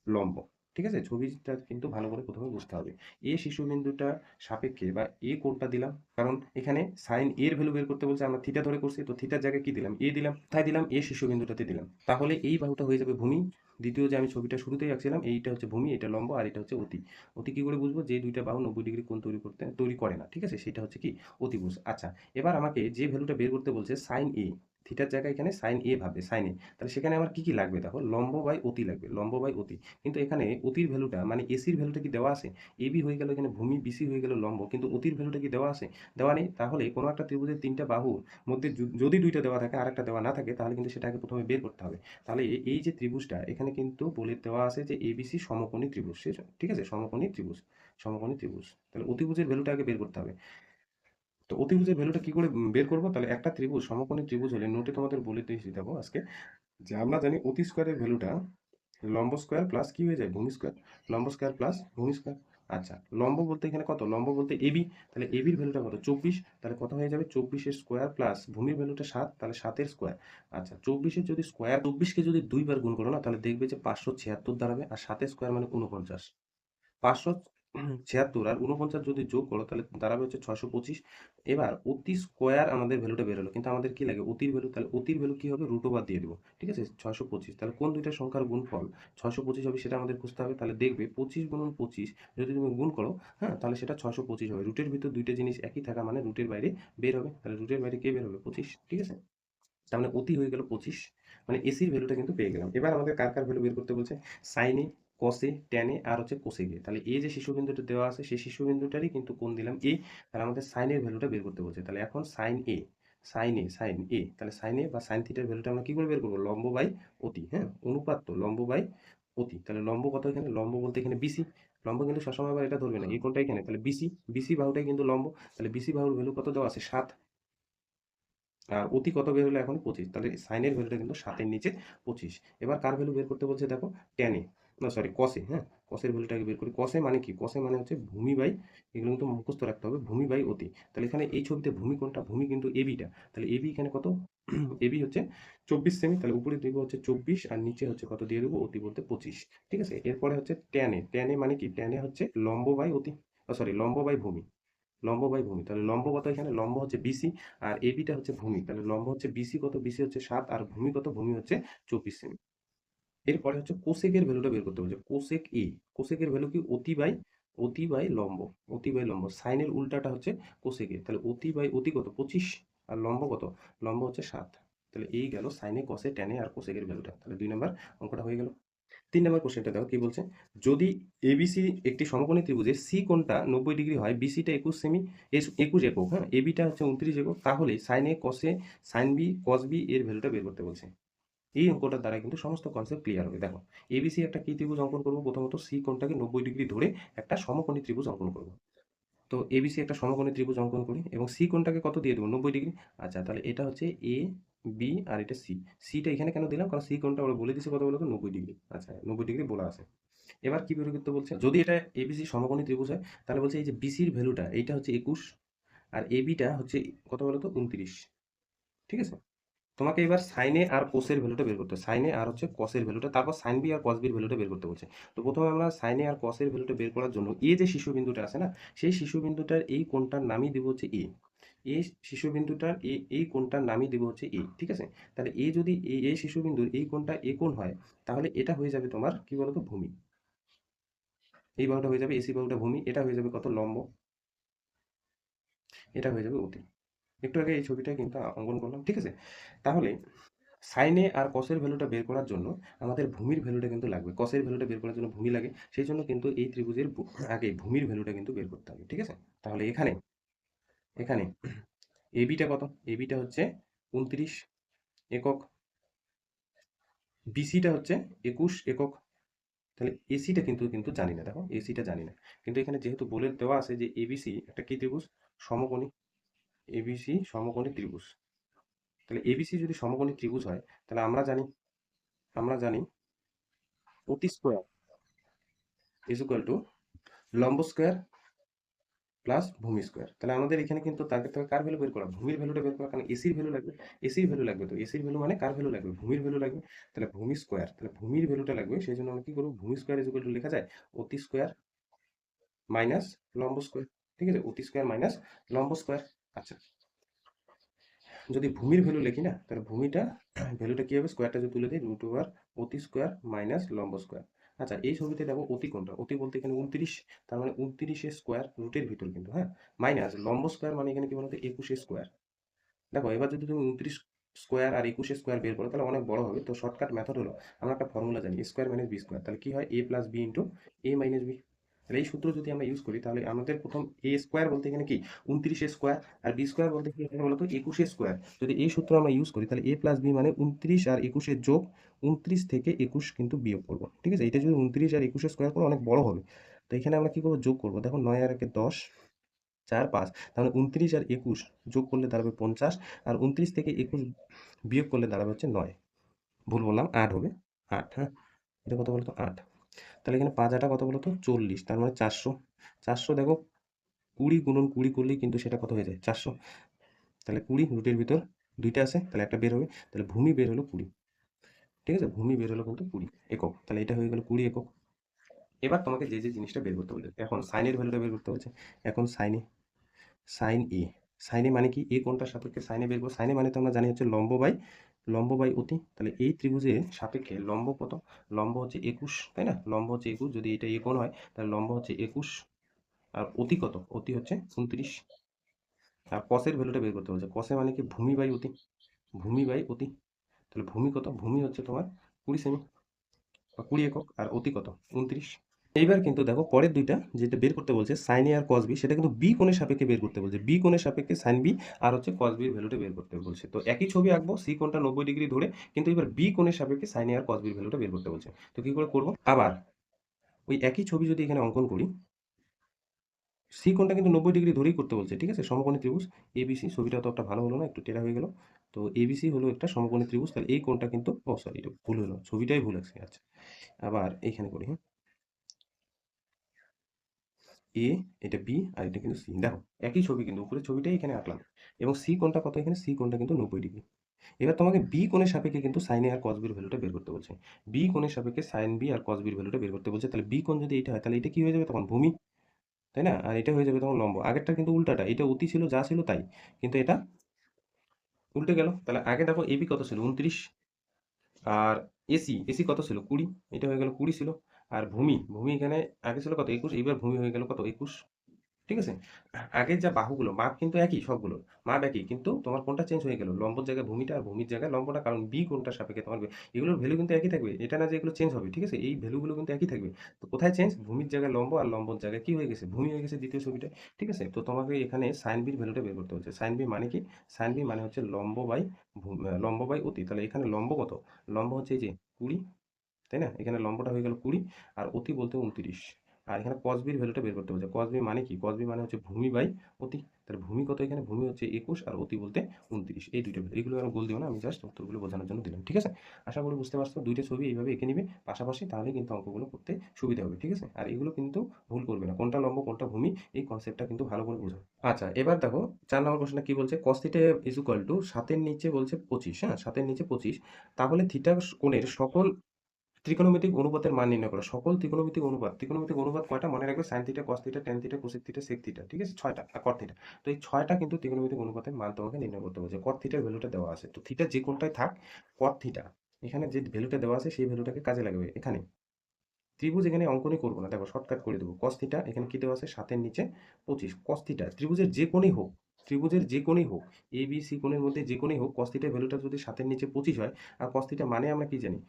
লম্ব। ঠিক আছে? ছবিটা কিন্তু ভালো করে প্রথমে বুঝতে হবে। এ শিশু শিশুবিন্দুটা সাপেক্ষে বা এ কোনটা দিলাম, কারণ এখানে সাইন এর ভ্যালু বের করতে বলছে, আমরা থিটা ধরে করছি, তো থিটার জায়গায় কি দিলাম? এ দিলাম, তাই দিলাম এ শিশুবিন্দুটাতে দিলাম। তাহলে এই বাহুটা হয়ে যাবে ভূমি। দ্বিতীয় যে আমি ছবিটা শুরুতেই আঁকছিলাম, এইটা হচ্ছে ভূমি, এটা লম্ব আর এটা হচ্ছে অতি। অতি কী করে বুঝব? যে দুইটা বাহু নব্বই ডিগ্রি কোণ তৈরি করতে, তৈরি করে না, ঠিক আছে? সেটা হচ্ছে কি? অতিভুজ। আচ্ছা এবার আমাকে যে ভ্যালুটা বের করতে বলছে সাইন এ থিটার জায়গায় এখানে সাইন এ ভাবে সাইন এ তাহলে সেখানে আমার কি কি লাগবে দেখো? লম্ব বাই অতি লাগবে, লম্ব বাই অতি। কিন্তু এখানে অতির ভ্যালুটা মানে এসির ভ্যালুটা কি দেওয়া আছে? এবি হয়ে গেল এখানে ভূমি বিসি হয়ে গেল লম্ব। কিন্তু অতির ভ্যালুটা কি দেওয়া আছে? দেওয়া নেই। তাহলে কোনো একটা ত্রিভুজের তিনটা বাহুর মধ্যে যদি দুইটা দেওয়া থাকে আর একটা দেওয়া না থাকে, তাহলে কিন্তু সেটাকে প্রথমে বের করতে হবে। তাহলে এই যে ত্রিভুজটা, এখানে কিন্তু বলে দেওয়া আছে যে এবিসি সমকোণী ত্রিভুজ। ঠিক আছে? সমকোণী ত্রিভুজ। সমকোণী ত্রিভুজ। তাহলে অতিভুজের ভ্যালুটা আগে বের করতে হবে। তো অতিভুজের ভ্যালুটা কি করে বের করব? তাহলে একটা ত্রিভুজ, সমকোণী ত্রিভুজ হলে নোটে তোমাদের বলে দিয়েছি, দেখো আজকে। যে আমরা জানি অতি স্কোয়ারের ভ্যালুটা লম্ব স্কোয়ার প্লাস কি হয়ে যায়? ভূমি স্কোয়ার লম্ব স্কোয়ার প্লাস ভূমি স্কোয়ার আচ্ছা লম্ব বলতে এখানে কত? লম্ব বলতে এবি তাহলে এবির ভ্যালুটা কত? চব্বিশ। তাহলে কত হয়ে যাবে? চব্বিশের স্কোয়ার প্লাস ভূমির ভ্যালুটা সাত, তাহলে সাতের স্কোয়ার আচ্ছা চব্বিশের যদি স্কোয়ার চব্বিশকে যদি দুইবার গুণ করো না, তাহলে দেখবে যে পাঁচশো ছিয়াত্তর দাঁড়াবে, আর সাতের স্কোয়ার মানে উনপঞ্চাশ পাঁচশো ছিয়াত্তর আর উনপঞ্চাশ যদি যোগ করো, তাহলে দাঁড়াবে হচ্ছে ছশো পঁচিশ। এবার অতি স্কোয়ার আমাদের ভ্যালুটা বেরোলো কিন্তু আমাদের কি লাগে? অতির ভ্যালু তাহলে অতির ভ্যালু কি হবে? রুট ওভার দিয়ে দেবো, ঠিক আছে? ছশো পঁচিশ, তাহলে কোন দুইটা সংখ্যার গুণফল? ছশো পঁচিশ হবে সেটা আমাদের খুঁজতে হবে, তাহলে দেখবে পঁচিশ গুণন পঁচিশ, যদি তুমি গুণ করো হ্যাঁ তাহলে সেটা ছশো পঁচিশ হবে। রুটের ভিতর দুইটা জিনিস একই থাকা মানে রুটের বাইরে বের হবে, তাহলে রুটের বাইরে কে বের হবে? পঁচিশ, ঠিক আছে? তার মানে অতি হয়ে গেল পঁচিশ মানে এসির ভ্যালুটা কিন্তু পেয়ে গেলাম। এবার আমাদের কার কার ভ্যালু বের করতে বলছে? সাইনে কসে টেনে আর হচ্ছে কোসেকে তাহলে এই যে শিশুবিন্দুটা দেওয়া আছে, সেই শিশুবিন্দুটারই কিন্তু কোন দিলাম এ তাহলে আমাদের সাইনের ভ্যালুটা বের করতে বলছে। তাহলে এখন sine A sine A sine A তাহলে সাইন এ বা সাইন থিটার ভ্যালুটা আমরা কি করে বের করব? লম্ব বাই অতি হ্যাঁ? অনুপাত তো লম্ব বাই অতি তাহলে লম্ব কত এখানে? লম্ব বলতে এখানে বিসি লম্ব কিন্তু সবসময় আবার এটা ধরবে না। এই কোনটা এখানে। তাহলে বিসি বিসি বাহুটাই কিন্তু লম্ব। তাহলে বিসি বাহুর ভ্যালু কত দেওয়া আছে? সাত। আর অতি কত বের হলো এখন? পঁচিশ। তাহলে সাইনের ভ্যালুটা কিন্তু সাতের নিচে পঁচিশ। এবার কার ভ্যালু বের করতে বলছে? দেখো টেনে না সরি কসে হ্যাঁ? কষের ভ্যালুটাকে বের করি। কসে মানে কি? কসে মানে হচ্ছে ভূমি বাই, এগুলো কিন্তু মুখস্থ রাখতে হবে, ভূমি বাই অতি। তাহলে এখানে এই ছবিতে ভূমি কোনটা? ভূমি কিন্তু এবিটা তাহলে এবি এখানে কত? এবি হচ্ছে চব্বিশ সেমি তাহলে উপরে দিব হচ্ছে চব্বিশ, আর নিচে হচ্ছে কত দিয়ে দেবো? অতি বলতে পঁচিশ। ঠিক আছে? এরপরে হচ্ছে ট্যানে ট্যানে মানে কি? ট্যানে হচ্ছে লম্ব বাই অতি সরি লম্ব বাই ভূমি। লম্ব বাই ভূমি। তাহলে লম্ব কত এখানে? লম্ব হচ্ছে বিসি আর এবিটা হচ্ছে ভূমি। তাহলে লম্ব হচ্ছে বিসি কত? বিসি হচ্ছে সাত, আর ভূমি কত? ভূমি হচ্ছে চব্বিশ সেমি এরপরে হচ্ছে কোসেকের ভ্যালুটা বের করতে বলছে কোসেক এ কোসেকের ভ্যালু কি? অতি বাই অতি বাই লম্ব অতি বাই লম্ব। সাইনের উল্টাটা হচ্ছে কোসেকে তাহলে অতি বাই অতি কত? পঁচিশ। আর লম্ব কত? লম্ব হচ্ছে সাত। তাহলে এই গেল সাইনে কসে টেনে আর কোসেকের ভ্যালুটা। তাহলে দুই নম্বর অঙ্কটা হয়ে গেল। তিন নম্বর কোশ্চেনটা দেখো, কি বলছে? যদি এবিসি একটি সমকোণী ত্রিভুজের সি কোণটা নব্বই ডিগ্রি হয় বিসিটা একুশ সেমি একুশ একক হ্যাঁ? এবিটা হচ্ছে উনত্রিশ একক। তাহলে সাইনে কসে সাইন বি কস বি এর ভ্যালুটা বের করতে বলছে। এই অঙ্কটার দ্বারা কিন্তু সমস্ত কনসেপ্ট ক্লিয়ার হবে। দেখো এবিসি একটা কি ত্রিভুজ অঙ্কন করব? প্রথমত সি কোণটাকে নব্বই ডিগ্রি ধরে একটা সমকোণী ত্রিভুজ অঙ্কন করব। তো এবিসি একটা সমকোণী ত্রিভুজ অঙ্কন করি এবং সি কোণটাকে কত দিয়ে দেবো? নব্বই ডিগ্রি। আচ্ছা তাহলে এটা হচ্ছে এ বি আর এটা সি সিটা এখানে কেন দিলাম? কারণ সি কোণটা ওরা বলে দিচ্ছে কত বলতো? নব্বই ডিগ্রি। আচ্ছা নব্বই ডিগ্রি বলা আছে। এবার কি বের বলছে? যদি এটা এবিসি সমকোণী ত্রিভুজ হয়, তাহলে বলছে এই যে বিসির ভ্যালুটা এইটা হচ্ছে একুশ আর এবিটা হচ্ছে কত বলতো? উনত্রিশ। ঠিক আছে? তোমাকে এবার সাইনে আর কোসের ভ্যালুটা বের করতে সাইনে আর হচ্ছে কসের ভ্যালুটা তারপর সাইন বি আর কস বির ভ্যালুটা বের করতে বলছে। তো প্রথমে আমরা সাইনে আর কসের ভ্যালুটা বের করার জন্য এ যে শিশুবিন্দুটা আছে না, সেই শিশুবিন্দুটার এই কোণটার নামই দিব হচ্ছে এ এই শিশুবিন্দুটার এ, এই কোণটার নামই দিব হচ্ছে এ ঠিক আছে? তাহলে এ যদি এই এই শিশুবিন্দুর এই কোণটা এ কোণ হয়, তাহলে এটা হয়ে যাবে তোমার কি বলতো? ভূমি। এই বাহুটা হয়ে যাবে এসি বাহুটা ভূমি, এটা হয়ে যাবে কত? লম্ব। এটা হয়ে যাবে অতি। একটু আগে এই ছবিটা কিন্তু অঙ্কন করলাম, ঠিক আছে? তাহলে সাইনে আর কসের ভ্যালুটা বের করার জন্য আমাদের ভূমির ভ্যালুটা কিন্তু লাগবে। কসের ভ্যালুটা বের করার জন্য ভূমি লাগে, সেই জন্য কিন্তু এই ত্রিভুজের আগে ভূমির ভ্যালুটা কিন্তু বের করতে হবে, ঠিক আছে? তাহলে এখানে এখানে এবিটা কত? এবিটা হচ্ছে উনত্রিশ একক বিসিটা হচ্ছে একুশ একক। তাহলে এসিটা কিন্তু কিন্তু জানি না, দেখো এসিটা জানি না। কিন্তু এখানে যেহেতু বলে দেওয়া আছে যে এবিসি একটা কি ত্রিভুজ? সমকোণী। এবিসি সমকোণী ত্রিভুজ। তাহলে এবিসি যদি সমকোণী ত্রিভুজ হয়, তাহলে আমরা জানি আমরা জানি অতি স্কোয়ার ইজ ইকুয়াল টু লম্ব স্কোয়ার প্লাস ভূমি স্কোয়ার তাহলে আমাদের এখানে কিন্তু তাকে তো কার ভ্যালু বের করা? ভূমির ভ্যালুটা বের করা, কারণ এসির ভ্যালু লাগবে এসির ভ্যালু লাগবে তো এসির ভ্যালু মানে কার ভ্যালু লাগবে? ভূমির ভ্যালু লাগবে। তাহলে ভূমি স্কোয়ার তাহলে ভূমির ভ্যালুটা লাগবে, সেই জন্য আমরা কি করব? ভূমি স্কোয়ার ইজ ইকুয়াল টু লেখা যায় অতি স্কোয়ার মাইনাস লম্ব স্কোয়ার ঠিক আছে? অতি স্কোয়ার মাইনাস লম্ব স্কোয়ার আচ্ছা। যদি ভূমির ভ্যালু লিখি না, তাহলে ভূমিটা ভ্যালুটা কি হবে? স্কোয়ারটা যদি তুলে দিই রুট ওভার অতি স্কোয়ার মাইনাস লম্ব স্কোয়ার আচ্ছা এই ছবিতে দেখো অতি কোনটা অতি বলতে এখানে উনত্রিশ, তার মানে উনত্রিশের স্কোয়ার রুটের ভিতর কিন্তু হ্যাঁ? মাইনাস লম্ব স্কোয়ার মানে এখানে কি বলতো? একুশে স্কোয়ার দেখো, এবার যদি তুমি উনত্রিশ স্কোয়ার আর একুশে স্কোয়ার বের করো, তাহলে অনেক বড় হবে। তো শর্টকাট মেথড হলো, আমরা একটা ফর্মুলা জানি স্কোয়ার মাইনাস বি স্কোয়ার তাহলে কি হয়? A plus B into A minus B তাহলে এই সূত্র যদি আমরা ইউজ করি, তাহলে আমাদের প্রথম এ স্কোয়ার বলতে এখানে কি? উনত্রিশের স্কোয়ার আর বি স্কোয়ার বলতে কি এখানে বলতো? একুশের স্কোয়ার যদি এই সূত্র আমরা ইউজ করি, তাহলে এ প্লাস বি মানে উনত্রিশ আর একুশের যোগ উনত্রিশ থেকে একুশ কিন্তু বিয়োগ করব। ঠিক আছে? এটা যদি উনত্রিশ আর একুশের স্কোয়ার করো অনেক বড় হবে। তো এখানে আমরা কী করব? যোগ করব। দেখো নয় আর একে দশ, চার, পাঁচ। তাহলে উনত্রিশ আর একুশ যোগ করলে দাঁড়াবে পঞ্চাশ আর উনত্রিশ থেকে একুশ বিয়োগ করলে দাঁড়াবে হচ্ছে নয়। ভুল বললাম, আট হবে। আট হ্যাঁ? এটা কত বলতো? আট। তাহলে এখানে পাঁচ আটা কত বলতো? চল্লিশ। তার মানে চারশো। চারশো দেখো, কুড়ি গুণন কুড়ি করলেই কিন্তু সেটা কত হয়ে যায়? চারশো। তাহলে কুড়ি রুটের ভিতর দুইটা আছে, তাহলে একটা বের হবে। তাহলে ভূমি বের হলো কুড়ি। ঠিক আছে? ভূমি বের হলো কিন্তু কুড়ি একক। তাহলে এটা হয়ে গেল কুড়ি একক। এবার তোমাকে যে যে জিনিসটা বের করতে বলছে, এখন সাইনের ভ্যালুটা বের করতে বলছে। এখন সাইনে সাইন এ সাইনে মানে কি? এ কোনটার সাপেক্ষে সাইনে বের করব? সাইনে মানে তো আমরা জানি হচ্ছে লম্ব বাই লম্ব বাই অতি, তাহলে এই ত্রিভুজের সাপেক্ষে লম্ব কত? লম্ব হচ্ছে একুশ, তাই না? লম্ব হচ্ছে একুশ, যদি এটা এ কোণ হয়, তাহলে লম্ব হচ্ছে একুশ, আর অতি কত? অতি হচ্ছে উনত্রিশ। আর কসের ভ্যালুটা বের করতে বলছে কসে মানে কি? ভূমি বাই অতি। ভূমি বাই অতি। তাহলে ভূমি কত? ভূমি হচ্ছে তোমার কুড়ি সেমি বা কুড়ি একক, আর অতি কত? উনত্রিশ। এইবার কিন্তু দেখো পরের দুইটা যেটা বের করতে বলছে সাইন এ আর কস বি সেটা কিন্তু বি কোণের সাপেক্ষে বের করতে বলছে। বি কোণের সাপেক্ষে সাইন বি আর হচ্ছে কস বির ভ্যালুটা বের করতে বলছে। তো একই ছবি আঁকবো সি কোণটা নব্বই ডিগ্রি ধরে, কিন্তু এবার বি কোণের সাপেক্ষে সাইন এ আর কস বির ভ্যালুটা বের করতে বলছে। তো কি করে করব? আবার ওই একই ছবি যদি এখানে অঙ্কন করি সি কোণটা কিন্তু নব্বই ডিগ্রি ধরেই করতে বলছে, ঠিক আছে? সমকোণী ত্রিভুজ এবিসি ছবিটা তো একটা ভালো হলো না, একটু টেরা হয়ে গেল। তো এবিসি হলো একটা সমকোণী ত্রিভুজ, তাহলে এই কোণটা কিন্তু, ও সরি ভুল হলো, ছবিটাই ভুল আছে আচ্ছা। আবার এইখানে করি হ্যাঁ? এ এটা বি আর এটা কিন্তু সি দেখো, একই ছবি কিন্তু উপরে ছবিটাই এখানে আঁকলাম। এবং সি কোনটা কত এখানে? সি কোনটা কিন্তু নব্বই ডিগ্রি। এবার তোমাকে বি কোণের সাপেক্ষে কিন্তু সাইন এ আর কস বির ভ্যালুটা বের করতে বলছে। বি কোণের সাপেক্ষে সাইন বি আর কস বির ভ্যালুটা বের করতে বলছে। তাহলে বি কোণ যদি এটা হয়, তাহলে এটা কি হয়ে যাবে? তখন ভূমি। তাই না? আর এটা হয়ে যাবে তখন লম্ব। আগেরটা কিন্তু উল্টাটা। এটা অতি ছিল, যা ছিল তাই। কিন্তু এটা উল্টে গেল। তাহলে আগে দেখো এবি কত ছিল? উনত্রিশ। আর এসি এসি কত ছিল? কুড়ি। এটা হয়ে গেল কুড়ি ছিল। আর ভূমি ভূমি এখানে আগে ছিল কত? একুশ, এইবার ভূমি হয়ে গেল কত? একুশ। ঠিক আছে? আগের যা বাহুগুলো, মাপ কিন্তু একই সবগুলো, মাপ একই, কিন্তু তোমার কোনটা চেঞ্জ হয়ে গেল? লম্বর জায়গায় ভূমিটা আর ভূমির জায়গায় লম্বটা, কারণ বি কোনটা সাপেক্ষে তোমার এগুলোর ভ্যালু কিন্তু একই থাকবে। এটা না যে এগুলো চেঞ্জ হবে, ঠিক আছে? এই ভ্যালুগুলো কিন্তু একই থাকবে। তো কোথায় চেঞ্জ ভূমির জায়গায় লম্ব আর লম্বর জায়গায় কি হয়ে গেছে? ভূমি হয়ে গেছে দ্বিতীয় ছবিটা, ঠিক আছে? তো তোমাকে এখানে সাইন বির ভ্যালুটা বের করতে হচ্ছে। সাইন বি মানে কি? সাইন বি মানে হচ্ছে লম্ব বাই লম্ব বাই অতি। তাহলে এখানে লম্ব কত? লম্ব হচ্ছে এই যে কুড়ি তাই না? এখানে লম্বটা হয়ে গেল কুড়ি আর অতি বলতে উনত্রিশ। আর এখানে কসবির ভ্যালুটা বের করতে বলছে। কসবি মানে কি? কসবি মানে হচ্ছে ভূমি বাই অতি। তাহলে ভূমি কত এখানে? ভূমি হচ্ছে একুশ আর অতি বলতে উনত্রিশ। এই দুইটা ভ্যালু এগুলো আমি বল দিব না, আমি জাস্ট উত্তরগুলো বোঝানোর জন্য দিলাম। ঠিক আছে? আশা করি বুঝতে পারছ। দুইটা ছবি এইভাবে এঁকে নিবে। পাশাপাশি তাহলে কিন্তু অঙ্কগুলো করতে সুবিধা হবে। ঠিক আছে? আর এগুলো কিন্তু ভুল করবে না। কোনটা লম্ব, কোনটা ভূমি, এই কনসেপ্টটা কিন্তু ভালো করে বোঝো। আচ্ছা এবার দেখো, চার নম্বর কোশ্চেনটা কি বলছে? Cos theta is equal to সাতের নিচে বলছে পঁচিশ হ্যাঁ? সাতের নিচে পঁচিশ। তাহলে থিটা কোণের সকল ত্রিকোণমিতিক অনুপাতের মান নির্ণয় করো। সকল ত্রিকোণমিতিক অনুপাত ত্রিকোণমিতিক অনুপাত কয়টা? মনে রাখবে sine theta cos theta tan theta cosec theta sec theta ঠিক আছে? ছয়টা কট থিটা তো এই ছয়টা কিন্তু ত্রিকোণমিতিক অনুপাতের মান তোমাকে নির্ণয় করতে বলছে। কট থিটার ভ্যালুটা দেওয়া আছে। তো থিটা যে কোনটায় থাক কট থিটা এখানে যে ভ্যালুটা দেওয়া আছে, সেই ভ্যালুটাকে কাজে লাগবে। এখানে ত্রিভুজ এখানে অঙ্কনই করব না। দেখো শর্টকাট করে দেবো। কস থিটা এখানে কী দেওয়া আছে? সাতের নিচে পঁচিশ। কস থিটা ত্রিভুজের যে কোণেই হোক, ত্রিভুজের যে কোণেই হোক এ বি সি কোণের মধ্যে যে কোণেই হোক কস থিটার ভ্যালুটা যদি সাতের নিচে পঁচিশ হয়, আর কস থিটা মানে আমরা কি জানি?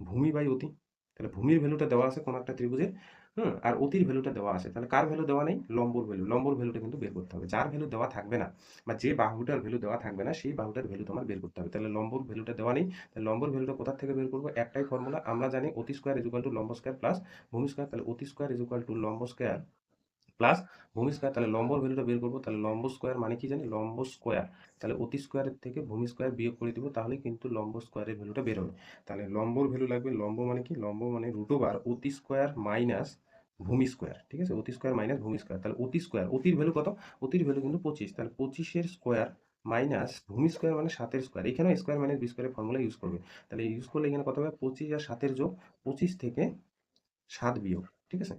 ভূমি বাই অতি। তাহলে ভূমির ভ্যালুটা দেওয়া আছে কোনো একটা ত্রিভুজের, হুম, আর অতির ভ্যালুটা দেওয়া আছে। তাহলে কার ভ্যালু দেওয়া নেই? লম্বর ভ্যালু লম্বর ভ্যালুটা কিন্তু বের করতে হবে। যার ভ্যালু দেওয়া থাকবে না বা যে বাহুটার ভ্যালু দেওয়া থাকবে না, সেই বাহুটার ভ্যালু তোমার বের করতে হবে। তাহলে লম্বর ভ্যালুটা দেওয়া নেই। তাহলে লম্বর ভ্যালুটা কোথা থেকে বের করব? একটাই ফর্মুলা আমরা জানি অতি স্কোয়ার ইজ টু লম্ব স্কোয়ার প্লাস ভূমি স্কোয়ার তাহলে অতি স্কোয়ার ইজুকাল টু লম্ব স্কোয়ার প্লাস ভূমি স্কোয়ার তাহলে লম্বর ভ্যালুটা বের করব, তাহলে লম্ব স্কোয়ার মানে কি জানি? লম্ব স্কোয়ার তাহলে অতি স্কোয়ারের থেকে ভূমি স্কোয়ার বিয়োগ করে দিব তাহলে কিন্তু লম্ব স্কোয়ারের ভ্যালুটা বের হবে। তাহলে লম্বর ভ্যালু লাগবে, লম্ব মানে কি? লম্ব মানে রুট ওভার অতি স্কোয়ার মাইনাস ভূমি স্কোয়ার ঠিক আছে? অতি স্কোয়ার মাইনাস ভূমি স্কোয়ার তাহলে অতি স্কোয়ার অতির ভ্যালু কত? অতির ভ্যালু কিন্তু পঁচিশ, তাহলে পঁচিশের স্কোয়ার মাইনাস ভূমি স্কোয়ার মানে সাতের স্কোয়ার এখানেও স্কোয়ার মাইনাস বি স্কোয়ারের ফর্মুলা ইউজ করবে। তাহলে ইউজ করলে এখানে কত হবে? পঁচিশ আর সাতের যোগ পঁচিশ থেকে সাত বিয়োগ, ঠিক আছে?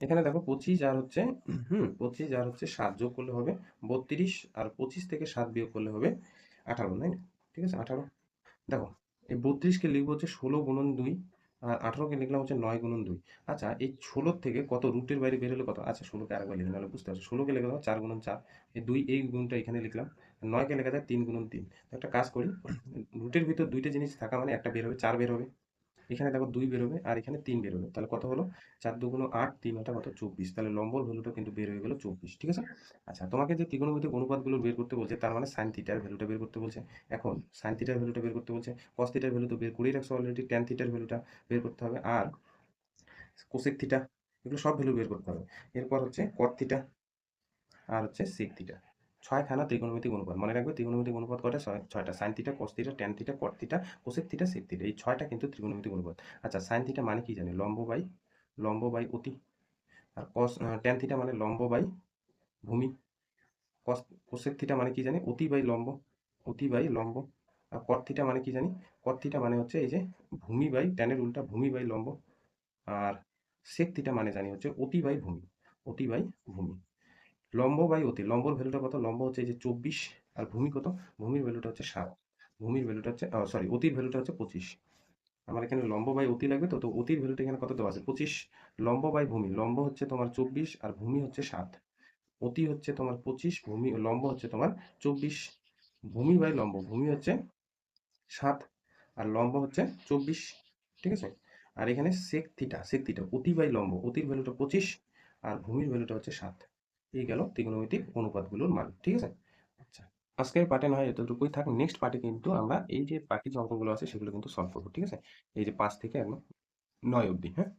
এখানে দেখো পঁচিশ আর হচ্ছে, হুম, পঁচিশ আর হচ্ছে সাত যোগ করলে হবে বত্রিশ আর পঁচিশ থেকে সাত বিয়োগ করলে হবে আঠারো, তাই না? ঠিক আছে, আঠারো। দেখো, এই বত্রিশকে লিখব হচ্ছে ষোলো গুণন দুই আর আঠারোকে লিখলাম হচ্ছে নয় গুণন দুই। আচ্ছা এই ষোলোর থেকে কত রুটের বাইরে বেরোলে কত? আচ্ছা ষোলোকে আরেকবার লিখে নাহলে বুঝতে পারছ। ষোলোকে লিখে দাও চার গুণন চার। এই দুই, এই গুণটা এখানে লিখলাম। নয়কে লেখা যায় তিন গুণন তিন। একটা কাজ করি, রুটের ভিতর দুইটা জিনিস থাকা মানে একটা বের হবে, চার বের হবে। এখানে দেখো দুই বেরোবে আর এখানে তিন বেরোবে। তাহলে কত হলো? চার দুগুণ আট, তিন ওটা কত? চব্বিশ। তাহলে লম্বর ভ্যালুটা কিন্তু বের হয়ে গেলো চব্বিশ, ঠিক আছে? আচ্ছা তোমাকে যে ত্রিকোণমিতিক অনুপাতগুলো বের করতে বলছে, তার মানে সাইন থিটার ভ্যালুটা বের করতে বলছে। এখন সাইন থিটার ভ্যালুটা বের করতে বলছে কস থিটার ভ্যালু তো বের করেই রাখছো অলরেডি ট্যান থিটার ভ্যালুটা বের করতে হবে আর কোসেক থিটা এগুলো সব ভ্যালু বের করতে হবে। এরপর হচ্ছে কট থিটা আর হচ্ছে সেক থিটা ছয়খানা ত্রিকোণমিতিক অনুপাত, মনে রাখবে ত্রিকোণমিতিক অনুপাত ছয়, ছয়টা। Sine theta cos theta tan theta cot theta cosec theta sec theta এই ছয়টা কিন্তু ত্রিকোণমিতিক অনুপাত। আচ্ছা সাইন থিটা মানে কি জানি? লম্ব বাই লম্ব বাই অতি। আর কস ট্যান থিটা মানে লম্ব বাই ভূমি। কস কোসেক থিটা মানে কি জানি? অতি বাই লম্ব, অতি বাই লম্ব। আর কট থিটা মানে কি জানি? কট থিটা মানে হচ্ছে এই যে ভূমি বাই ট্যানের উল্টা ভূমি বাই লম্ব। আর সেক থিটা মানে জানি হচ্ছে অতি বাই ভূমি, অতি বাই ভূমি। লম্ব বাই অতি। লম্বর ভ্যালুটা কত? লম্ব হচ্ছে এই যে চব্বিশ, আর ভূমি কত? ভূমির ভ্যালুটা হচ্ছে সাত। ভূমির ভ্যালুটা হচ্ছে সরি অতির ভ্যালুটা হচ্ছে পঁচিশ। আমার এখানে লম্ব বাই অতি লাগবে তো তো অতির ভ্যালুটা এখানে কত দেওয়া আছে? পঁচিশ। লম্ব বাই ভূমি। লম্ব হচ্ছে তোমার চব্বিশ, আর ভূমি হচ্ছে সাত। অতি হচ্ছে তোমার পঁচিশ, ভূমি, লম্ব হচ্ছে তোমার চব্বিশ। ভূমি বাই লম্ব। ভূমি হচ্ছে সাত, আর লম্ব হচ্ছে চব্বিশ। ঠিক আছে? আর এখানে সেক থিটা সেক থিটা অতি বাই লম্ব। অতির ভ্যালুটা পঁচিশ, আর ভূমির ভ্যালুটা হচ্ছে সাত। এই গেল ত্রিকোণমিতিক অনুপাতগুলোর মান ঠিক আছে? আচ্ছা। আজকের পার্টে হয় এতটুকুই থাক নেক্সট পার্টে কিন্তু আমরা এই যে বাকি যে অঙ্কগুলো আছে সেগুলো কিন্তু সলভ করব ঠিক আছে? এই যে পাঁচ থেকে একদম নয় অবধি হ্যাঁ?